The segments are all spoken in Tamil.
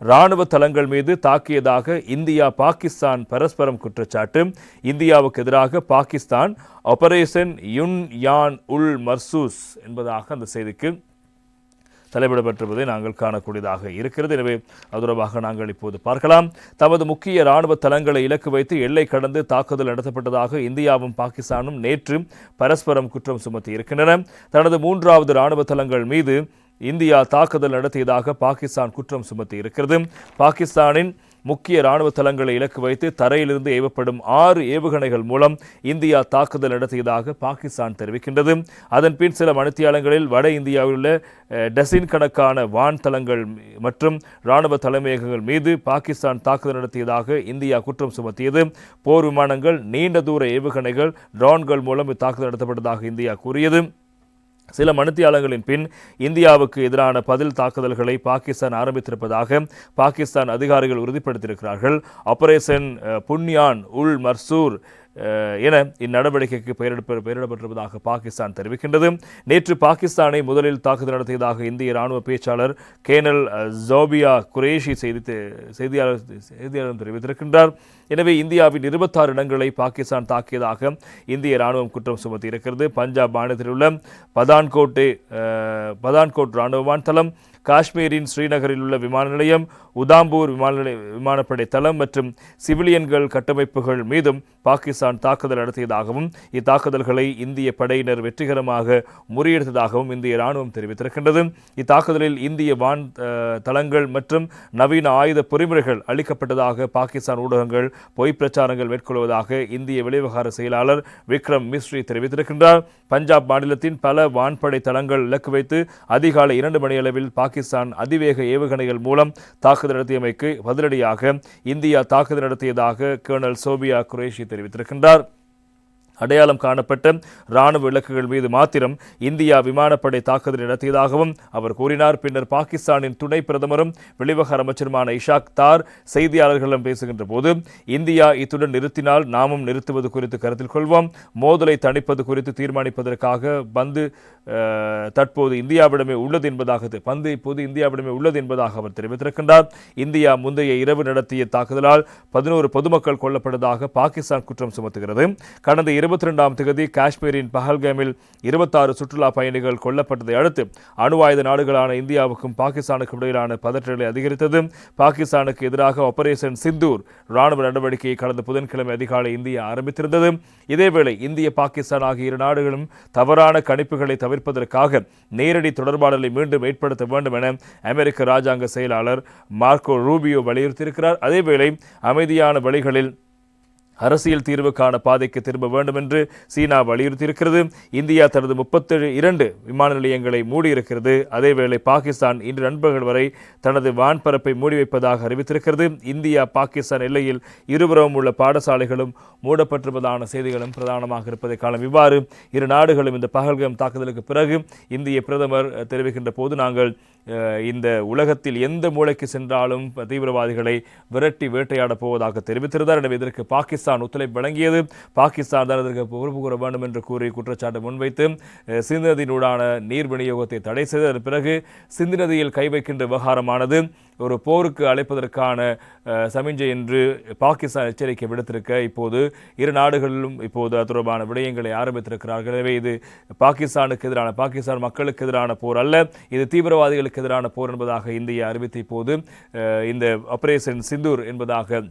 ராணுவ தளங்கள் மீது தாக்கியதாக இந்தியா பாகிஸ்தான் பரஸ்பரம் குற்றச்சாட்டு இந்தியாவுக்கு எதிராக பாகிஸ்தான் ஆபரேஷன் யுன் யான் உல் மர்சூஸ் என்பதாக அந்த செய்திக்கு தலைவிடப்பட்டிருப்பதை நாங்கள் காணக்கூடியதாக இருக்கிறது. எனவே அது தொடர்பாக நாங்கள் இப்போது பார்க்கலாம். தமது முக்கிய ராணுவ தளங்களை இலக்கு வைத்து எல்லை கடந்து தாக்குதல் நடத்தப்பட்டதாக இந்தியாவும் பாகிஸ்தானும் நேற்று பரஸ்பரம் குற்றம் சுமத்தி இருக்கின்றன தனது மூன்றாவது ராணுவ தளங்கள் மீது இந்தியா தாக்குதல் நடத்தியதாக பாகிஸ்தான் குற்றம் சுமத்தி இருக்கிறது பாகிஸ்தானின் முக்கிய ராணுவ தளங்களை இலக்கு வைத்து தரையிலிருந்து ஏவப்படும் ஆறு ஏவுகணைகள் மூலம் இந்தியா தாக்குதல் நடத்தியதாக பாகிஸ்தான் தெரிவிக்கின்றது. அதன் பின் சில மணித்தியாலங்களில் வட இந்தியாவில் உள்ள டசின் கணக்கான வான் தளங்கள் மற்றும் ராணுவ தலைமையகங்கள் மீது பாகிஸ்தான் தாக்குதல் நடத்தியதாக இந்தியா குற்றம் சுமத்தியது. போர் விமானங்கள் நீண்ட தூர ஏவுகணைகள் ட்ரோன்கள் மூலம் இத்தாக்குதல் நடத்தப்பட்டதாக இந்தியா கூறியது. சில மணித்தியாலங்களின் பின் இந்தியாவுக்கு எதிரான பதில் தாக்குதல்களை பாகிஸ்தான் ஆரம்பித்திருப்பதாக பாகிஸ்தான் அதிகாரிகள் உறுதிப்படுத்தியிருக்கிறார்கள். ஆபரேஷன் புன்யான் உல் மர்சூர் என இந்நடவடிக்கைக்கு பெயரிடப்ப பெயரிடப்பட்டிருப்பதாக பாகிஸ்தான் தெரிவிக்கின்றது. நேற்று பாகிஸ்தானை முதலில் தாக்குதல் நடத்தியதாக இந்திய ராணுவ பேச்சாளர் கேனல் ஜோபியா குரேஷி செய்தி செய்தியாளர் செய்தியாளர் தெரிவித்திருக்கின்றார். எனவே இந்தியாவின் இருபத்தாறு இடங்களை பாகிஸ்தான் தாக்கியதாக இந்திய ராணுவம் குற்றம் சுமத்தி இருக்கிறது பஞ்சாப் மாநிலத்தில் உள்ள பதான்கோட்டை பதான்கோட் ராணுவ தளம் காஷ்மீரின் ஸ்ரீநகரில் உள்ள விமான நிலையம் உதாம்பூர் விமான நிலைய விமானப்படை தளம் மற்றும் சிவிலியன்கள் கட்டமைப்புகள் மீதும் பாகிஸ்தான் தாக்குதல் நடத்தியதாகவும் இத்தாக்குதல்களை இந்திய படையினர் வெற்றிகரமாக முறியடித்ததாகவும் இந்திய ராணுவம் தெரிவித்திருக்கின்றது. இத்தாக்குதலில் இந்திய வான் தளங்கள் மற்றும் நவீன ஆயுத பொறிமுறைகள் அளிக்கப்பட்டதாக பாகிஸ்தான் ஊடகங்கள் பொய் பிரச்சாரங்கள் மேற்கொள்வதாக இந்திய வெளிவிவகார செயலாளர் விக்ரம் மிஸ்ரி தெரிவித்திருக்கின்றார். பஞ்சாப் மாநிலத்தின் பல வான்படை தளங்கள் இலக்கு வைத்து அதிகாலை இரண்டு மணி அளவில் பாகிஸ்தான் அதிவேக ஏவுகணைகள் மூலம் தாக்குதல் நடத்தியமைக்கு பதிலடியாக இந்தியா தாக்குதல் நடத்தியதாக கேர்னல் சோபியா குரேஷி தெரிவித்திருக்கின்றார். அடையாளம் காணப்பட்ட ராணுவ இலக்குகள் மீது மாத்திரம் இந்தியா விமானப்படை தாக்குதல் நடத்தியதாகவும் அவர் கூறினார். பின்னர் பாகிஸ்தானின் துணை பிரதமரும் வெளிவகார அமைச்சருமான இஷாக் தார் செய்தியாளர்களிடம் பேசுகின்ற போது இந்தியா இத்துடன் நிறுத்தினால் நாமும் நிறுத்துவது குறித்து கருத்தில் கொள்வோம். மோதலை தணிப்பது குறித்து தீர்மானிப்பதற்காக பந்து தற்போது இந்தியாவிடமே உள்ளது என்பதாக பந்து இப்போது இந்தியாவிடமே உள்ளது என்பதாக அவர் தெரிவித்திருக்கின்றார். இந்தியா முந்தைய இரவு நடத்திய தாக்குதலால் பதினோரு பொதுமக்கள் கொல்லப்பட்டதாக பாகிஸ்தான் குற்றம் சுமத்துகிறது. கடந்த இருபத்தி ரெண்டாம் தேதி காஷ்மீரின் பஹல்காமில் இருபத்தாறு சுற்றுலா பயணிகள் கொல்லப்பட்டதை அடுத்து அணு ஆயுத நாடுகளான இந்தியாவுக்கும் பாகிஸ்தானுக்கும் இடையிலான பதற்றங்களை அதிகரித்தது. பாகிஸ்தானுக்கு எதிராக ஆபரேஷன் சிந்தூர் ராணுவ நடவடிக்கையை கடந்த புதன்கிழமை அதிகாலை இந்தியா ஆரம்பித்திருந்தது. இதேவேளை இந்திய பாகிஸ்தான் ஆகிய இரு நாடுகளும் தவறான கணிப்புகளை தவிர்ப்பதற்காக நேரடி தொடர்பாடலை மீண்டும் ஏற்படுத்த வேண்டும் என அமெரிக்க ராஜாங்க செயலாளர் மார்க்கோ ரூபியோ வலியுறுத்தியிருக்கிறார். அதேவேளை அமைதியான வழிகளில் அரசியல் தீர்வுக்கான பாதைக்கு திரும்ப வேண்டும் என்று சீனா வலியுறுத்தியிருக்கிறது. இந்தியா தனது முப்பத்தேழு இரண்டு விமான நிலையங்களை மூடியிருக்கிறது. அதேவேளை பாகிஸ்தான் இன்று நண்பகல் வரை தனது வான்பரப்பை மூடி வைப்பதாக அறிவித்திருக்கிறது. இந்தியா பாகிஸ்தான் எல்லையில் இருபுறமும் உள்ள பாடசாலைகளும் மூடப்பட்டிருப்பதான செய்திகளும் பிரதானமாக இருப்பதை காலம் இவ்வாறு இரு நாடுகளும் இந்த பகல்கம் தாக்குதலுக்கு பிறகு இந்திய பிரதமர் தெரிவிக்கின்ற போது நாங்கள் இந்த உலகத்தில் எந்த மூளைக்கு சென்றாலும் தீவிரவாதிகளை விரட்டி வேட்டையாடப் போவதாக தெரிவித்திருந்தார். எனவே இதற்கு பாகிஸ்தான் ஒத்துழைப்பு வழங்கியது. பாகிஸ்தான் தான் இதற்கு பொறுப்பு கூற வேண்டும் என்று கூறி குற்றச்சாட்டு முன்வைத்து சிந்து நதியினூடான நீர் விநியோகத்தை தடை செய்ததன் பிறகு சிந்து நதியில் கை வைக்கின்ற விவகாரமானது. ஒரு போருக்கு அழைப்பதற்கான சமிஞ்சை என்று பாகிஸ்தான் எச்சரிக்கை விடுத்திருக்க இப்போது இரு நாடுகளிலும் இப்போது அது தொடர்பான விடயங்களை ஆரம்பித்திருக்கிறார்கள். எனவே இது பாகிஸ்தானுக்கு எதிரான பாகிஸ்தான் மக்களுக்கு எதிரான போர் அல்ல இது தீவிரவாதிகளுக்கு எதிரான போர் என்பதாக இந்தியா அறிவித்த இப்போது இந்த ஆபரேஷன் சிந்தூர் என்பதாக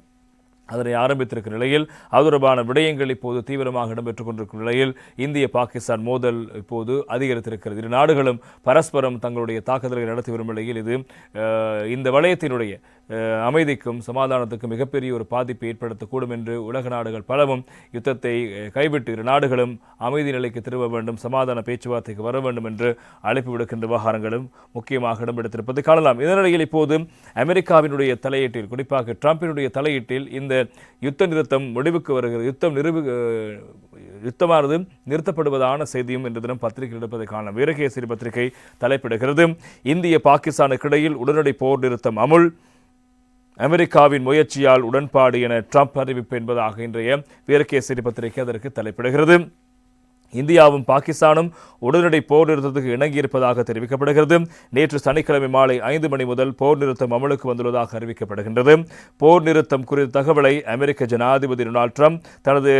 அதனை ஆரம்பித்திருக்கிற நிலையில் அது தொடர்பான விடயங்கள் இப்போது தீவிரமாக இடம்பெற்றுக் கொண்டிருக்கும் நிலையில் இந்திய பாகிஸ்தான் மோதல் இப்போது அதிகரித்திருக்கிறது. இரு நாடுகளும் பரஸ்பரம் தங்களுடைய தாக்குதல்களை நடத்தி வரும் நிலையில் இது இந்த வலயத்தினுடைய அமைதிக்கும் சமாதானத்துக்கும் மிகப்பெரிய ஒரு பாதிப்பை ஏற்படுத்தக்கூடும் என்று உலக நாடுகள் பலவும் யுத்தத்தை கைவிட்டு இரு நாடுகளும் அமைதி நிலைக்கு திரும்ப வேண்டும் சமாதான பேச்சுவார்த்தைக்கு வர வேண்டும் என்று அழைப்பு விடுக்கின்ற விவகாரங்களும் முக்கியமாக இடம்பெடுத்திருப்பதை காணலாம். இதனிடையில் இப்போது அமெரிக்காவினுடைய தலையீட்டில் குறிப்பாக ட்ரம்பினுடைய தலையீட்டில் இந்த யுத்த நிறுத்தம் முடிவுக்கு வருகிறது யுத்தம் நிறுவு யுத்தமானது நிறுத்தப்படுவதான செய்தியும் இன்று தினம் பத்திரிகை எடுப்பதை காணலாம். வீரகேசரி பத்திரிகை தலைப்பிடுகிறது. இந்திய பாகிஸ்தானுக்கு இடையில் உடனடி போர் நிறுத்தம் அமுல். அமெரிக்காவின் முயற்சியால் உடன்பாடு என ட்ரம்ப் அறிவிப்பு என்பதாக இன்றைய வீரகேசரி பத்திரிகை அதற்கு தலைப்பிடுகிறது. இந்தியாவும் பாகிஸ்தானும் உடனடி போர் நிறுத்தத்துக்கு இணங்கியிருப்பதாக தெரிவிக்கப்படுகிறது. நேற்று சனிக்கிழமை மாலை ஐந்து மணி முதல் போர் நிறுத்தம் அமலுக்கு வந்துள்ளதாக அறிவிக்கப்படுகின்றது. போர் நிறுத்தம் குறித்த தகவலை அமெரிக்க ஜனாதிபதி டொனால்ட் ட்ரம்ப் தனது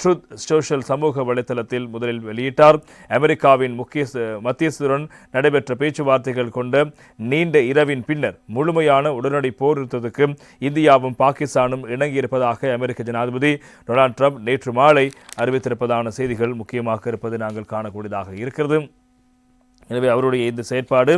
ட்ரூத் சோஷியல் சமூக வலைத்தளத்தில் முதலில் வெளியிட்டார். அமெரிக்காவின் முக்கிய மத்தியஸ்தருடன் நடைபெற்ற பேச்சுவார்த்தைகள் கொண்ட நீண்ட இரவின் பின்னர் முழுமையான உடனடி போர் நிறுத்தத்துக்கு இந்தியாவும் பாகிஸ்தானும் இணங்கியிருப்பதாக அமெரிக்க ஜனாதிபதி டொனால்ட் ட்ரம்ப் நேற்று மாலை அறிவித்திருப்பதான செய்திகள் முக்கிய முக்கியமாக இருப்பது நாங்கள் காணக்கூடியதாக இருக்கிறது. எனவே அவருடைய இந்த செயற்பாடு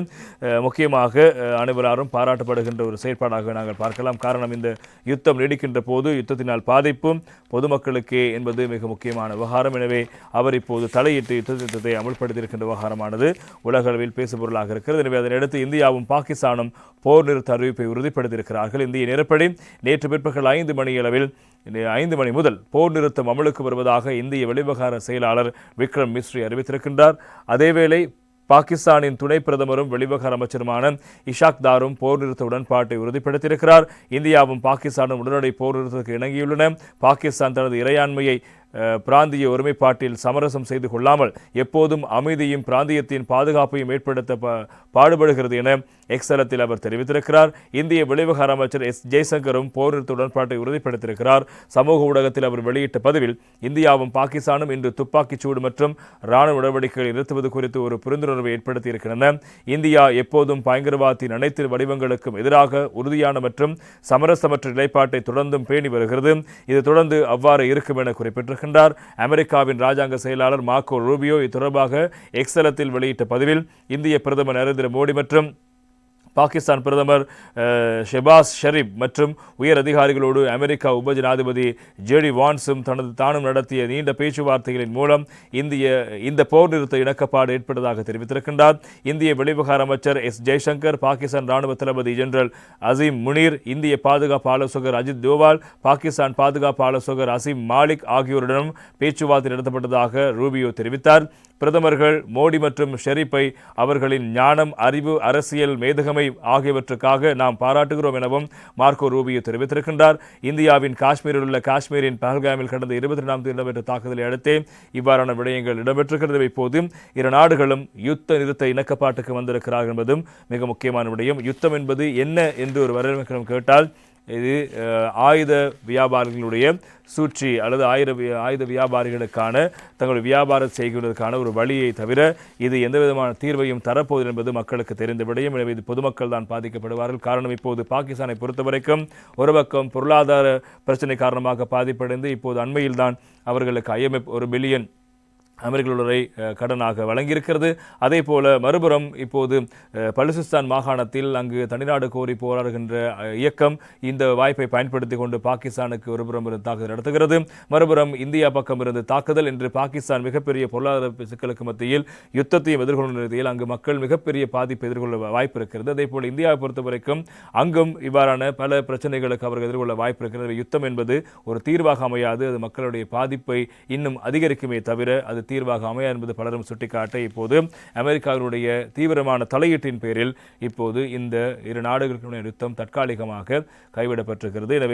முக்கியமாக அனைவராலும் பாராட்டப்படுகின்ற ஒரு செயற்பாடாக நாங்கள் பார்க்கலாம். காரணம் இந்த யுத்தம் நீடிக்கின்ற போது யுத்தத்தினால் பாதிப்பும் பொதுமக்களுக்கே என்பது மிக முக்கியமான விவகாரம். எனவே அவர் இப்போது தலையிட்டு யுத்த திட்டத்தை அமல்படுத்தியிருக்கின்ற விவகாரமானது உலக அளவில் பேசுபொருளாக இருக்கிறது. எனவே அதனையடுத்து இந்தியாவும் பாகிஸ்தானும் போர் நிறுத்த அறிவிப்பை உறுதிப்படுத்தியிருக்கிறார்கள். இந்திய நேரப்படி நேற்று பிற்பகல் ஐந்து மணி அளவில் ஐந்து மணி முதல் போர் நிறுத்தம் அமலுக்கு வருவதாக இந்திய வெளிவிவகார செயலாளர் விக்ரம் மிஸ்ரி அறிவித்திருக்கின்றார். அதேவேளை பாகிஸ்தானின் துணை பிரதமரும் வெளிவிவகார அமைச்சருமான இஷாக் தாரும் போர் நிறுத்த உடன்பாட்டை உறுதிப்படுத்தியிருக்கிறார். இந்தியாவும் பாகிஸ்தானும் உடனடி போர் நிறுத்தத்துக்கு இணங்கியுள்ளன. பாகிஸ்தான் தனது இறையாண்மையை பிராந்திய ஒருமைப்பாட்டில் சமரசம் செய்து கொள்ளாமல் எப்போதும் அமைதியும் பிராந்தியத்தின் பாதுகாப்பையும் ஏற்படுத்த பாடுபடுகிறது என எக்ஸலத்தில் அவர் தெரிவித்திருக்கிறார். இந்திய வெளிவிவகார அமைச்சர் எஸ் ஜெய்சங்கரும் போர் நிறுத்த உடன்பாட்டை உறுதிப்படுத்தியிருக்கிறார். சமூக ஊடகத்தில் அவர் வெளியிட்ட பதிவில் இந்தியாவும் பாகிஸ்தானும் இன்று துப்பாக்கிச் சூடு மற்றும் இராணுவ நடவடிக்கைகளை நிறுத்துவது குறித்து ஒரு புரிந்துணர்வை ஏற்படுத்தியிருக்கின்றன. இந்தியா எப்போதும் பயங்கரவாதத்தின் அனைத்து வடிவங்களுக்கும் எதிராக உறுதியான மற்றும் சமரசமற்ற நிலைப்பாட்டை தொடர்ந்தும் பேணி வருகிறது. இது தொடர்ந்து அவ்வாறு இருக்கும் என வருகின்றார். அமெரிக்காவின் ராஜாங்க செயலாளர் மார்க்கோ ரூபியோ இது தொடர்பாக எக்ஸலத்தில் வெளியிட்ட பதிவில் இந்திய பிரதமர் நரேந்திர மோடி மற்றும் பாகிஸ்தான் பிரதமர் ஷெபாஸ் ஷெரீப் மற்றும் உயர் அதிகாரிகளோடு அமெரிக்கா உப ஜனாதிபதி ஜேடி வான்ஸும் தனது தானும் நடத்திய நீண்ட பேச்சுவார்த்தைகளின் மூலம் இந்திய இந்த போர் நிறுத்த இணக்கப்பாடு ஏற்பட்டதாக தெரிவித்திருக்கின்றார். இந்திய வெளிவிவகார அமைச்சர் எஸ். ஜெய்சங்கர் பாகிஸ்தான் ராணுவ தளபதி ஜெனரல் அசீம் முனீர் இந்திய பாதுகாப்பு ஆலோசகர் அஜித் தோவால் பாகிஸ்தான் பாதுகாப்பு ஆலோசகர் அசீம் மாலிக் ஆகியோருடனும் பேச்சுவார்த்தை நடத்தப்பட்டதாக ரூபியோ தெரிவித்தார். பிரதமர்கள் மோடி மற்றும் ஷெரீப்பை அவர்களின் ஞானம் அறிவு அரசியல் மேதகமை ஆகியவற்றுக்காக நாம் பாராட்டுகிறோம் எனவும் மார்க்கோ ரூபியோ தெரிவித்திருக்கின்றார். இந்தியாவின் காஷ்மீரில் உள்ள காஷ்மீரின் பஹல்காமில் கடந்த இருபத்தி ரெண்டாம் தேதி இடம்பெற்ற தாக்குதலை அடுத்தே இவ்வாறான விடயங்கள் இடம்பெற்றிருக்கிறது. இப்போது இரு நாடுகளும் யுத்த நிறுத்த இணக்கப்பாட்டுக்கு வந்திருக்கிறார்கள் என்பதும் மிக முக்கியமான விடயம். யுத்தம் என்பது என்ன என்று ஒரு வரவேற்கிறோம் கேட்டால் இது ஆயுத வியாபாரிகளுடைய சூழ்ச்சி அல்லது ஆயுத ஆயுத வியாபாரிகளுக்கான தங்களுடைய வியாபாரம் செய்கிறதற்கான ஒரு வழியை தவிர இது எந்த விதமான தீர்வையும் தரப்போகுது என்பது மக்களுக்கு தெரிந்த விடயம். எனவே இது பொதுமக்கள் தான் பாதிக்கப்படுவார்கள். காரணம் இப்போது பாகிஸ்தானை பொறுத்தவரைக்கும் ஒரு பக்கம் பொருளாதார பிரச்சனை காரணமாக பாதிப்படைந்து இப்போது அண்மையில்தான் அவர்களுக்கு ஐஎம்எஃப் ஒரு பில்லியன் அமெரிக்க டாலரை கடனாக வழங்கியிருக்கிறது. அதே போல மறுபுறம் இப்போது பலுசிஸ்தான் மாகாணத்தில் அங்கு தனிநாடு கோரி போராடுகின்ற இயக்கம் இந்த வாய்ப்பை பயன்படுத்தி கொண்டு பாகிஸ்தானுக்கு ஒருபுறம் இருந்து தாக்குதல் நடத்துகிறது. மறுபுறம் இந்தியா பக்கம் இருந்து தாக்குதல். என்று பாகிஸ்தான் மிகப்பெரிய பொருளாதார சிக்கலுக்கு மத்தியில் யுத்தத்தையும் எதிர்கொள்ளும் நிலையில் அங்கு மக்கள் மிகப்பெரிய பாதிப்பை எதிர்கொள்ள வாய்ப்பு இருக்கிறது. அதே போல இந்தியாவை பொறுத்த வரைக்கும் அங்கும் இவ்வாறான பல பிரச்சனைகளுக்கு அவர்கள் எதிர்கொள்ள வாய்ப்பு இருக்கிறது. யுத்தம் என்பது ஒரு தீர்வாக அமையாது. அது மக்களுடைய பாதிப்பை இன்னும் அதிகரிக்குமே தவிர அது தீர்வாக அமையா என்பது பலரும் சுட்டிக்காட்ட இப்போது அமெரிக்காவினுடைய தீவிரமான தலையீட்டின் பேரில் இப்போது இந்த இரு நாடுகளுடைய யுத்தம் தற்காலிகமாக கைவிடப்பட்டிருக்கிறது. எனவே